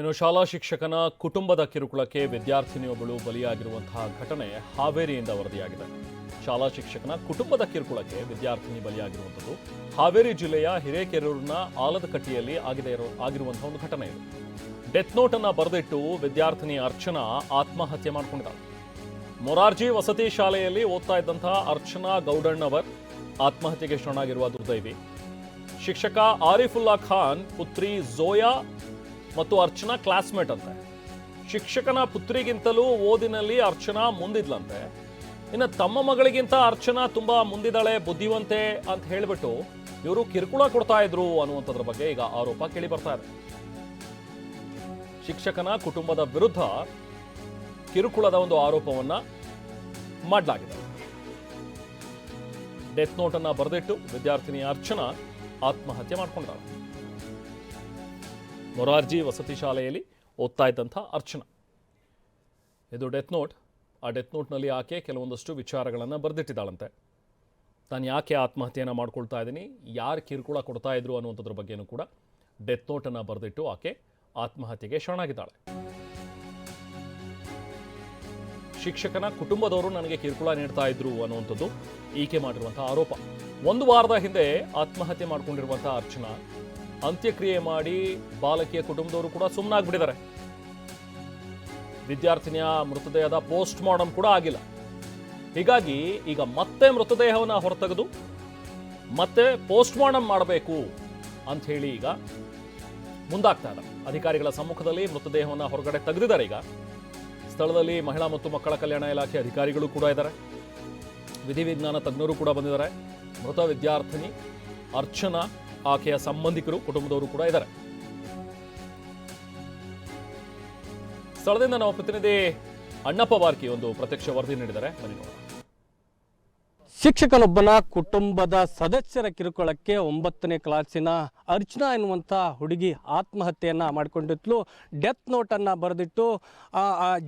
ಇನ್ನು ಶಾಲಾ ಶಿಕ್ಷಕನ ಕುಟುಂಬದ ಕಿರುಕುಳಕ್ಕೆ ವಿದ್ಯಾರ್ಥಿನಿಯೊಬ್ಬಳು ಬಲಿಯಾಗಿರುವಂತಹ ಘಟನೆ ಹಾವೇರಿಯಿಂದ ವರದಿಯಾಗಿದೆ. ಶಾಲಾ ಶಿಕ್ಷಕನ ಕುಟುಂಬದ ಕಿರುಕುಳಕ್ಕೆ ವಿದ್ಯಾರ್ಥಿನಿ ಬಲಿಯಾಗಿರುವಂಥದ್ದು ಹಾವೇರಿ ಜಿಲ್ಲೆಯ ಹಿರೇಕೆರೂರಿನ ಆಲದಕಟ್ಟಿಯಲ್ಲಿ ಆಗಿದೆ ಆಗಿರುವಂತಹ ಒಂದು ಘಟನೆ ಇದು. ಡೆತ್ ನೋಟ್ ಅನ್ನ ಬರೆದಿಟ್ಟು ವಿದ್ಯಾರ್ಥಿನಿ ಅರ್ಚನಾ ಆತ್ಮಹತ್ಯೆ ಮಾಡಿಕೊಂಡಿದ್ದಾಳೆ. ಮೊರಾರ್ಜಿ ವಸತಿ ಶಾಲೆಯಲ್ಲಿ ಓದ್ತಾ ಇದ್ದಂತಹ ಅರ್ಚನಾ ಗೌಡಣ್ಣವರ್ ಆತ್ಮಹತ್ಯೆಗೆ ಶರಣಾಗಿರುವ ದುರ್ದೈವಿ. ಶಿಕ್ಷಕ ಆರಿಫುಲ್ಲಾ ಖಾನ್, ಪುತ್ರಿ ಝೋಯಾ ಮತ್ತು ಅರ್ಚನಾ ಕ್ಲಾಸ್ಮೇಟ್ ಅಂತೆ. ಶಿಕ್ಷಕನ ಪುತ್ರಿಗಿಂತಲೂ ಓದಿನಲ್ಲಿ ಅರ್ಚನಾ ಮುಂದಿದ್ಲಂತೆ. ಇನ್ನು ತಮ್ಮ ಮಗಳಿಗಿಂತ ಅರ್ಚನಾ ತುಂಬಾ ಮುಂದಿದ್ದಾಳೆ, ಬುದ್ಧಿವಂತೆ ಅಂತ ಹೇಳಿಬಿಟ್ಟು ಇವರು ಕಿರುಕುಳ ಕೊಡ್ತಾ ಇದ್ರು ಅನ್ನುವಂಥದ್ರ ಬಗ್ಗೆ ಈಗ ಆರೋಪ ಕೇಳಿ ಬರ್ತಾ ಇದೆ. ಶಿಕ್ಷಕನ ಕುಟುಂಬದ ವಿರುದ್ಧ ಕಿರುಕುಳದ ಒಂದು ಆರೋಪವನ್ನ ಮಾಡಲಾಗಿದೆ. ಡೆತ್ ನೋಟ್ ಅನ್ನ ಬರೆದಿಟ್ಟು ವಿದ್ಯಾರ್ಥಿನಿ ಅರ್ಚನಾ ಆತ್ಮಹತ್ಯೆ ಮಾಡ್ಕೊಂಡಾಳೆ ಮೊರಾರ್ಜಿ ವಸತಿ ಶಾಲೆಯಲ್ಲಿ ಓದ್ತಾ ಇದ್ದಂಥ ಅರ್ಚನಾ. ಇದು ಡೆತ್ ನೋಟ್. ಆ ಡೆತ್ ನೋಟ್ನಲ್ಲಿ ಆಕೆ ಕೆಲವೊಂದಷ್ಟು ವಿಚಾರಗಳನ್ನು ಬರೆದಿಟ್ಟಿದ್ದಾಳಂತೆ. ತಾನು ಯಾಕೆ ಆತ್ಮಹತ್ಯೆಯನ್ನು ಮಾಡ್ಕೊಳ್ತಾ ಇದ್ದೀನಿ? ಯಾರು ಕಿರುಕುಳ ಕೊಡ್ತಾ ಇದ್ರು ಅನ್ನುವಂಥದ್ರ ಬಗ್ಗೆನೂ ಕೂಡ ಡೆತ್ ನೋಟನ್ನು ಬರೆದಿಟ್ಟು ಆಕೆ ಆತ್ಮಹತ್ಯೆಗೆ ಶರಣಾಗಿದ್ದಾಳೆ. ಶಿಕ್ಷಕನ ಕುಟುಂಬದವರು ನನಗೆ ಕಿರುಕುಳ ನೀಡ್ತಾ ಇದ್ರು ಅನ್ನುವಂಥದ್ದು ಈಕೆ ಮಾಡಿರುವಂಥ ಆರೋಪ. ಒಂದು ವಾರದ ಹಿಂದೆ ಆತ್ಮಹತ್ಯೆ ಮಾಡಿಕೊಂಡಿರುವಂಥ ಅರ್ಚನಾ ಅಂತ್ಯಕ್ರಿಯೆ ಮಾಡಿ ಬಾಲಕಿಯ ಕುಟುಂಬದವರು ಕೂಡ ಸುಮ್ಮನಾಗ್ಬಿಟ್ಟಿದ್ದಾರೆ ವಿದ್ಯಾರ್ಥಿನಿಯ ಮೃತದೇಹದ ಪೋಸ್ಟ್ ಮಾರ್ಟಮ್ ಕೂಡ ಆಗಿಲ್ಲ. ಹೀಗಾಗಿ ಈಗ ಮತ್ತೆ ಮೃತದೇಹವನ್ನು ಹೊರತೆಗೆದು ಮತ್ತೆ ಪೋಸ್ಟ್ ಮಾರ್ಟಮ್ ಮಾಡಬೇಕು ಅಂತ ಹೇಳಿ ಈಗ ಮುಂದಾಗ್ತಾ ಇದ್ದಾರೆ ಅಧಿಕಾರಿಗಳ ಸಮ್ಮುಖದಲ್ಲಿ ಮೃತದೇಹವನ್ನು ಹೊರಗಡೆ ತೆಗೆದಿದ್ದಾರೆ ಈಗ. ಸ್ಥಳದಲ್ಲಿ ಮಹಿಳಾ ಮತ್ತು ಮಕ್ಕಳ ಕಲ್ಯಾಣ ಇಲಾಖೆ ಅಧಿಕಾರಿಗಳು ಕೂಡ ಇದ್ದಾರೆ. ವಿಧಿವಿಜ್ಞಾನ ತಜ್ಞರು ಕೂಡ ಬಂದಿದ್ದಾರೆ. ಮೃತ ವಿದ್ಯಾರ್ಥಿನಿ ಅರ್ಚನಾ ಆಕೆಯ ಸಂಬಂಧಿಕರು ಕುಟುಂಬದವರು ಕೂಡ ಇದ್ದಾರೆ. ಸ್ಥಳದಿಂದ ನಾವು ಪ್ರತಿನಿಧಿ ಅಣ್ಣಪ್ಪ ಬಾರ್ಕಿ ಒಂದು ಪ್ರತ್ಯಕ್ಷ ವರದಿ ನೀಡಿದ್ದಾರೆ. ಬನ್ನಿ ನೋಡೋಣ. ಶಿಕ್ಷಕನೊಬ್ಬನ ಕುಟುಂಬದ ಸದಸ್ಯರ ಕಿರುಕುಳಕ್ಕೆ ಒಂಬತ್ತನೇ ಕ್ಲಾಸಿನ ಅರ್ಚನಾ ಎನ್ನುವಂಥ ಹುಡುಗಿ ಆತ್ಮಹತ್ಯೆಯನ್ನು ಮಾಡಿಕೊಂಡಿತ್ತು ಡೆತ್ ನೋಟನ್ನು ಬರೆದಿಟ್ಟು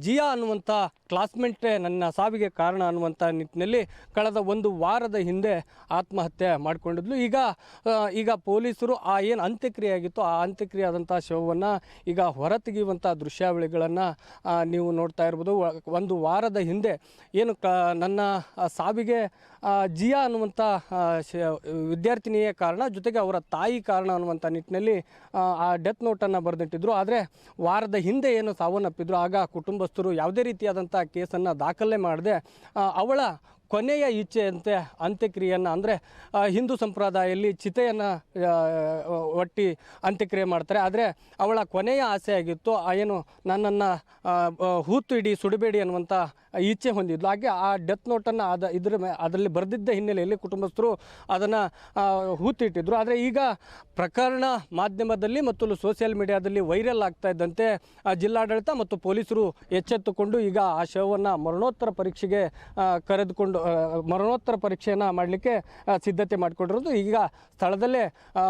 ಜಿಯಾ ಅನ್ನುವಂಥ ಕ್ಲಾಸ್ಮೇಟೇ ನನ್ನ ಸಾವಿಗೆ ಕಾರಣ ಅನ್ನುವಂಥ ನಿಟ್ಟಿನಲ್ಲಿ ಕಳೆದ ಒಂದು ವಾರದ ಹಿಂದೆ ಆತ್ಮಹತ್ಯೆ ಮಾಡಿಕೊಂಡಿದ್ಲು. ಈಗ ಈಗ ಪೊಲೀಸರು ಆ ಏನು ಅಂತ್ಯಕ್ರಿಯೆ ಆಗಿತ್ತು ಆ ಅಂತ್ಯಕ್ರಿಯೆ ಆದಂಥ ಶವವನ್ನು ಈಗ ಹೊರತೆಗೆಯುವಂಥ ದೃಶ್ಯಾವಳಿಗಳನ್ನು ನೀವು ನೋಡ್ತಾ ಇರ್ಬೋದು. ಒಂದು ವಾರದ ಹಿಂದೆ ಏನು ಕ, ನನ್ನ ಸಾವಿಗೆ ಜಿಯಾ ಅನ್ನುವಂಥ ವಿದ್ಯಾರ್ಥಿನಿಯೇ ಕಾರಣ ಜೊತೆಗೆ ಅವರ ತಾಯಿ ಕಾರಣ ಅನ್ನುವಂಥ ನಿಟ್ಟಿನಲ್ಲಿ ಆ, ಡೆತ್ ನೋಟನ್ನು ಬರೆದಿಟ್ಟಿದ್ರು. ಆದರೆ ವಾರದ ಹಿಂದೆ ಏನು ಸಾವನ್ನಪ್ಪಿದ್ರು. ಆಗ ಕುಟುಂಬಸ್ಥರು ಯಾವುದೇ ರೀತಿಯಾದಂಥ ಕೇಸನ್ನು ದಾಖಲೆ ಮಾಡದೆ ಅವಳ ಕೊನೆಯ ಇಚ್ಛೆಯಂತೆ ಅಂತ್ಯಕ್ರಿಯೆಯನ್ನು ಅಂದರೆ ಹಿಂದೂ ಸಂಪ್ರದಾಯದಲ್ಲಿ ಚಿತೆಯನ್ನು ಒಟ್ಟಿ ಅಂತ್ಯಕ್ರಿಯೆ ಮಾಡ್ತಾರೆ. ಆದರೆ ಅವಳ ಕೊನೆಯ ಆಸೆ ಆಗಿತ್ತು ಏನು ನನ್ನನ್ನು ಹೂತು ಇಡಿ ಸುಡಬೇಡಿ ಅನ್ನುವಂಥ ಇಚ್ಛೆ ಹೊಂದಿದ್ಲು. ಹಾಗೆ ಆ ಡೆತ್ ನೋಟನ್ನು ಅದ ಇದ್ರ ಅದರಲ್ಲಿ ಬರೆದಿದ್ದ ಹಿನ್ನೆಲೆಯಲ್ಲಿ ಕುಟುಂಬಸ್ಥರು ಅದನ್ನು ಹೂತಿಟ್ಟಿದ್ರು. ಆದರೆ ಈಗ ಪ್ರಕರಣ ಮಾಧ್ಯಮದಲ್ಲಿ ಮತ್ತು ಸೋಷಿಯಲ್ ಮೀಡಿಯಾದಲ್ಲಿ ವೈರಲ್ ಆಗ್ತಾ ಇದ್ದಂತೆ ಜಿಲ್ಲಾಡಳಿತ ಮತ್ತು ಪೊಲೀಸರು ಎಚ್ಚೆತ್ತುಕೊಂಡು ಈಗ ಆ ಶವವನ್ನು ಮರಣೋತ್ತರ ಪರೀಕ್ಷೆಗೆ ಕರೆದುಕೊಂಡು ಮರಣೋತ್ತರ ಪರೀಕ್ಷೆಯನ್ನು ಮಾಡಲಿಕ್ಕೆ ಸಿದ್ಧತೆ ಮಾಡಿಕೊಂಡಿರೋದು. ಈಗ ಸ್ಥಳದಲ್ಲೇ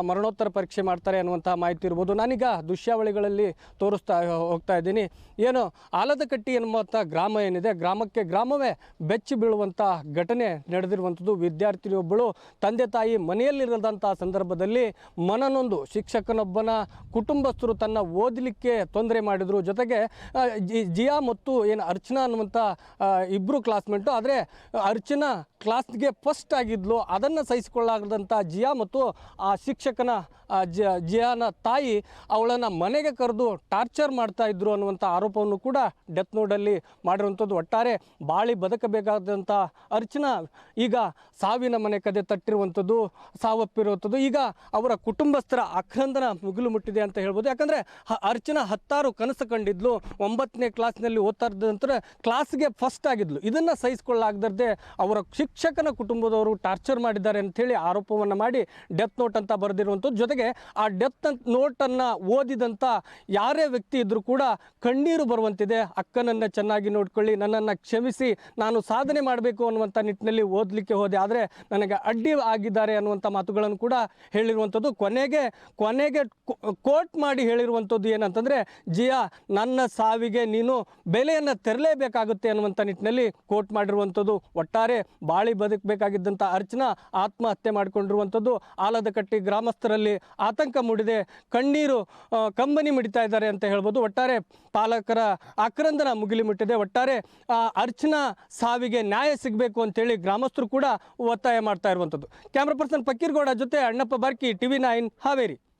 ಮರಣೋತ್ತರ ಪರೀಕ್ಷೆ ಮಾಡ್ತಾರೆ ಅನ್ನುವಂಥ ಮಾಹಿತಿ ಇರ್ಬೋದು. ನಾನೀಗ ದೃಶ್ಯಾವಳಿಗಳಲ್ಲಿ ತೋರಿಸ್ತಾ, ಹೋಗ್ತಾ ಇದ್ದೀನಿ. ಏನು, ಆಲದಕಟ್ಟಿ ಎನ್ನುವಂಥ ಗ್ರಾಮ ಏನಿದೆ? ಗ್ರಾಮಕ್ಕೆ ಗ್ರಾಮವೇ ಬೆಚ್ಚಿ ಬೀಳುವಂಥ ಘಟನೆ ನಡೆದಿರುವಂಥದ್ದು. ವಿದ್ಯಾರ್ಥಿನಿಯೊಬ್ಬಳು ತಂದೆ ತಾಯಿ ಮನೆಯಲ್ಲಿರದಂಥ ಸಂದರ್ಭದಲ್ಲಿ ಮನನೊಂದು ಶಿಕ್ಷಕನೊಬ್ಬನ ಕುಟುಂಬಸ್ಥರು ತನ್ನ ಓದಲಿಕ್ಕೆ ತೊಂದರೆ ಮಾಡಿದರು. ಜೊತೆಗೆ ಜಿಯಾ ಮತ್ತು ಏನು ಅರ್ಚನಾ ಅನ್ನುವಂಥ ಇಬ್ಬರು ಕ್ಲಾಸ್ಮೇಟು ಆದರೆ ಅರ್ಚನಾ ಕ್ಲಾಸ್ಗೆ ಫಸ್ಟ್ ಆಗಿದ್ಲು, ಅದನ್ನು ಸಹಿಸಿಕೊಳ್ಳಾಗದಂಥ ಜಿಯಾ ಮತ್ತು ಆ ಶಿಕ್ಷಕನ ಜಿಯಾನ ತಾಯಿ ಅವಳನ್ನು ಮನೆಗೆ ಕರೆದು ಟಾರ್ಚರ್ ಮಾಡ್ತಾ ಇದ್ರು ಅನ್ನುವಂಥ ಆರೋಪವನ್ನು ಕೂಡ ಡೆತ್ ನೋಡಲ್ಲಿ ಮಾಡಿರುವಂಥದ್ದು. ಒಟ್ಟಾರೆ ಬಾಳಿ ಬದುಕಬೇಕಾದಂಥ ಅರ್ಚನಾ ಈಗ ಸಾವಿನ ಮನೆ ಕದೆ ತಟ್ಟಿರುವಂಥದ್ದು, ಸಾವಪ್ಪಿರುವಂಥದ್ದು. ಈಗ ಅವರ ಕುಟುಂಬಸ್ಥರ ಅಕ್ರಂದನ ಮುಗಿಲು ಮುಟ್ಟಿದೆ ಅಂತ ಹೇಳ್ಬೋದು. ಯಾಕಂದರೆ ಅರ್ಚನಾ ಹತ್ತಾರು ಕನಸು ಕಂಡಿದ್ಲು. ಒಂಬತ್ತನೇ ಕ್ಲಾಸ್ನಲ್ಲಿ ಓದ್ತಾ ಇದ್ದ ನಂತರ ಕ್ಲಾಸ್ಗೆ ಫಸ್ಟ್ ಆಗಿದ್ಲು. ಇದನ್ನು ಸಹಿಸಿಕೊಳ್ಳಾಗದೇ ಅವರ ಶಿಕ್ಷಕನ ಕುಟುಂಬದವರು ಟಾರ್ಚರ್ ಮಾಡಿದ್ದಾರೆ ಅಂಥೇಳಿ ಆರೋಪವನ್ನು ಮಾಡಿ ಡೆತ್ ನೋಟ್ ಅಂತ ಬರೆದಿರುವಂಥದ್ದು. ಜೊತೆಗೆ ಆ ಡೆತ್ ನೋಟನ್ನು ಓದಿದಂಥ ಯಾರೇ ವ್ಯಕ್ತಿ ಇದ್ದರೂ ಕೂಡ ಕಣ್ಣೀರು ಬರುವಂತಿದೆ. ಅಕ್ಕನನ್ನು ಚೆನ್ನಾಗಿ ನೋಡ್ಕೊಳ್ಳಿ, ನನ್ನನ್ನು ಕ್ಷಮಿಸಿ, ನಾನು ಸಾಧನೆ ಮಾಡಬೇಕು ಅನ್ನುವಂಥ ನಿಟ್ಟಿನಲ್ಲಿ ಓದಲಿಕ್ಕೆ ಹೋದೆ. ಆದರೆ ನನಗೆ ಅಡ್ಡಿ ಆಗಿದ್ದಾರೆ ಅನ್ನುವಂಥ ಮಾತುಗಳನ್ನು ಕೂಡ ಹೇಳಿರುವಂಥದ್ದು. ಕೊನೆಗೆ ಕೊನೆಗೆ ಕೋಟ್ ಮಾಡಿ ಹೇಳಿರುವಂಥದ್ದು ಏನಂತಂದರೆ, ಜಿಯಾ, ನನ್ನ ಸಾವಿಗೆ ನೀನು ಬೆಲೆಯನ್ನು ತೆರಲೇಬೇಕಾಗುತ್ತೆ ಅನ್ನುವಂಥ ನಿಟ್ಟಿನಲ್ಲಿ ಕೋಟ್ ಮಾಡಿರುವಂಥದ್ದು. ಒಟ್ಟಾರೆ ಬಾಳಿ ಬಾಳಿ ಬದುಕಬೇಕಾಗಿದ್ದಂಥ ಅರ್ಚನಾ ಆತ್ಮಹತ್ಯೆ ಮಾಡಿಕೊಂಡಿರುವಂಥದ್ದು ಆಲದಕಟ್ಟಿ ಗ್ರಾಮಸ್ಥರಲ್ಲಿ ಆತಂಕ ಮೂಡಿದೆ. ಕಣ್ಣೀರು ಕಂಬನಿ ಮಿಡಿತಾ ಇದ್ದಾರೆ ಅಂತ ಹೇಳ್ಬೋದು. ಒಟ್ಟಾರೆ ಪಾಲಕರ ಆಕ್ರಂದನ ಮುಗಿಲಿ ಮುಟ್ಟಿದೆ. ಒಟ್ಟಾರೆ, ಆ, ಅರ್ಚನಾ ಸಾವಿಗೆ ನ್ಯಾಯ ಸಿಗಬೇಕು ಅಂತೇಳಿ ಗ್ರಾಮಸ್ಥರು ಕೂಡ ಒತ್ತಾಯ ಮಾಡ್ತಾ ಇರುವಂಥದ್ದು. ಕ್ಯಾಮ್ರಾ ಪರ್ಸನ್ ಫಕೀರ್ಗೌಡ ಜೊತೆ ಅಣ್ಣಪ್ಪ ಬಾರ್ಕಿ, ಟಿವಿ ನೈನ್ ಹಾವೇರಿ.